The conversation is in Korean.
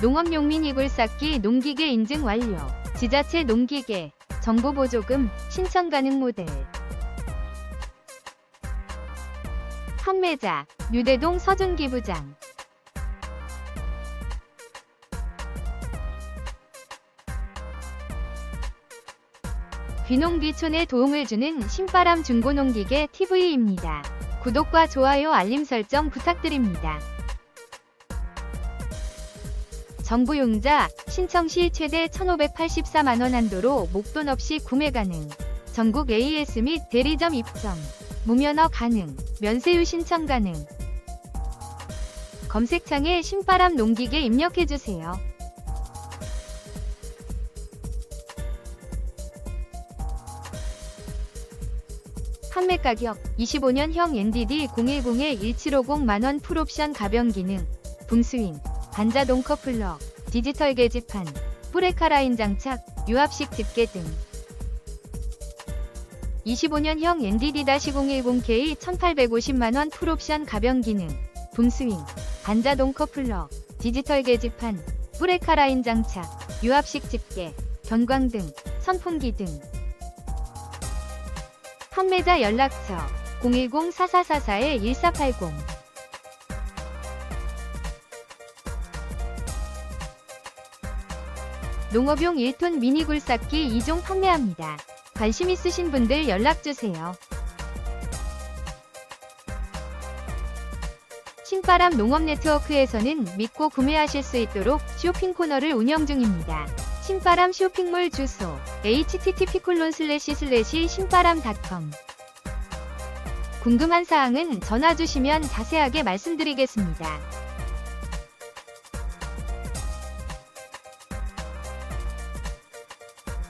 농업용 미니 굴삭기 농기계 인증 완료. 지자체 농기계 정보 보조금 신청 가능 모델. 판매자 유대동 서준기 부장. 귀농귀촌에 도움을 주는 신바람 중고농기계 TV입니다. 구독과 좋아요 알림 설정 부탁드립니다. 정부 용자 신청 시 최대 1,584만원 한도로 목돈 없이 구매 가능. 전국 AS 및 대리점 입점. 무면허 가능. 면세유 신청 가능. 검색창에 신바람 농기계 입력해주세요. 판매 가격 25년형 NDD 010-1750 만원 풀옵션 가변 기능 붐스윙 반자동 커플러 디지털 계지판 프레카 라인 장착 유압식 집게 등. 25년형 NDD-010K 1850만원 풀옵션 가변 기능 붐스윙 반자동 커플러 디지털 계지판 프레카 라인 장착 유압식 집게 견광 등 선풍기 등. 판매자 연락처 010-4444-1480 농업용 1톤 미니 굴삭기 2종 판매합니다. 관심 있으신 분들 연락주세요. 신바람 농업 네트워크에서는 믿고 구매하실 수 있도록 쇼핑 코너를 운영 중입니다. 신바람 쇼핑몰 주소 http:// 신바람.com 궁금한 사항은 전화 주시면 자세하게 말씀드리겠습니다.